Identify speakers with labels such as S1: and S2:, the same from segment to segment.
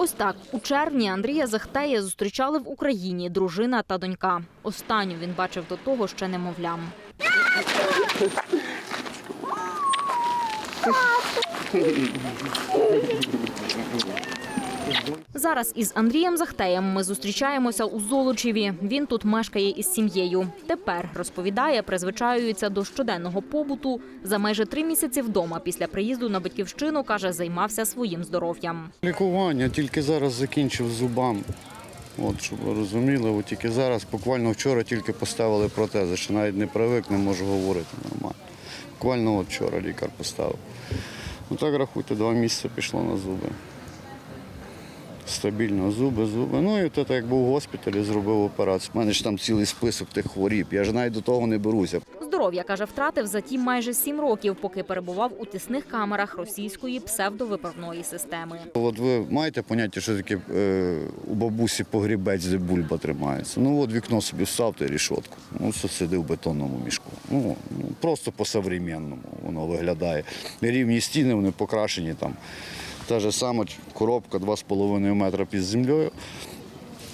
S1: Ось так у червні Андрія Захтея зустрічали в Україні дружина та донька. Останню він бачив до того ще немовлям. Зараз із Андрієм Захтеєм ми зустрічаємося у Золочеві. Він тут мешкає із сім'єю. Тепер розповідає, призвичаюється до щоденного побуту. За майже три місяці вдома після приїзду на батьківщину каже, займався своїм здоров'ям.
S2: Лікування тільки зараз закінчив з зубами. От, щоб ви розуміли, от тільки зараз, буквально вчора тільки поставили протези, ще навіть не привик, не можу говорити нормально. Буквально от вчора лікар поставив. Ну так рахуйте, два місяці пішло на зуби. Стабільно, зуби, зуби. Ну і то, як був в госпіталі, зробив операцію. У мене ж там цілий список тих хворіб. Я ж навіть до того не беруся.
S1: Здоров'я каже, втратив за ті майже сім років, поки перебував у тісних камерах російської псевдовиправної системи.
S2: От ви маєте поняття, що таке е, у бабусі погрібець, де бульба тримається. Ну от вікно собі вставте рішотку. Ну, все сиди в бетонному мішку. Ну, ну просто по-современному воно виглядає. Рівні стіни, вони покрашені там. Та ж сама коробка 2,5 метра під землею.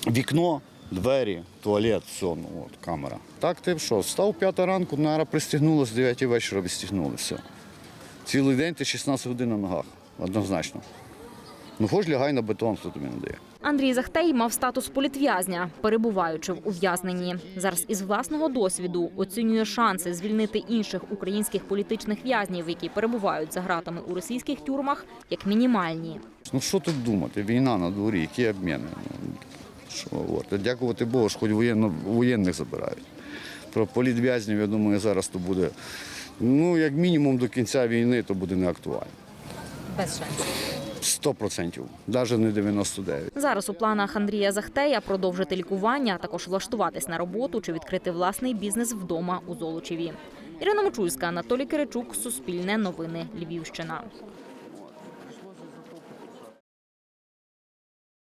S2: Вікно, двері, туалет, все, ну от камера. Так ти що, встав 5 ранку, нара пристігнулася, з 9 вечора відстігнули, все. Цілий день ти 16 годин на ногах, однозначно. Ну, хоч лягай на бетон, хто тобі не дає.
S1: Андрій Захтей мав статус політв'язня, перебуваючи в ув'язненні. Зараз із власного досвіду оцінює шанси звільнити інших українських політичних в'язнів, які перебувають за ґратами у російських тюрмах, як мінімальні.
S2: Ну що тут думати? Війна на дворі, які обміни? Ну, що? Дякувати Богу, що хоч воєнно, воєнних забирають. Про політв'язнів, я думаю, зараз то буде, ну, як мінімум до кінця війни, то буде не актуально.
S1: Без шансів.
S2: 100%, навіть не 99%.
S1: Зараз у планах Андрія Захтея продовжити лікування, а також влаштуватись на роботу чи відкрити власний бізнес вдома у Золочеві. Ірина Мочульська, Анатолій Киричук, Суспільне новини, Львівщина.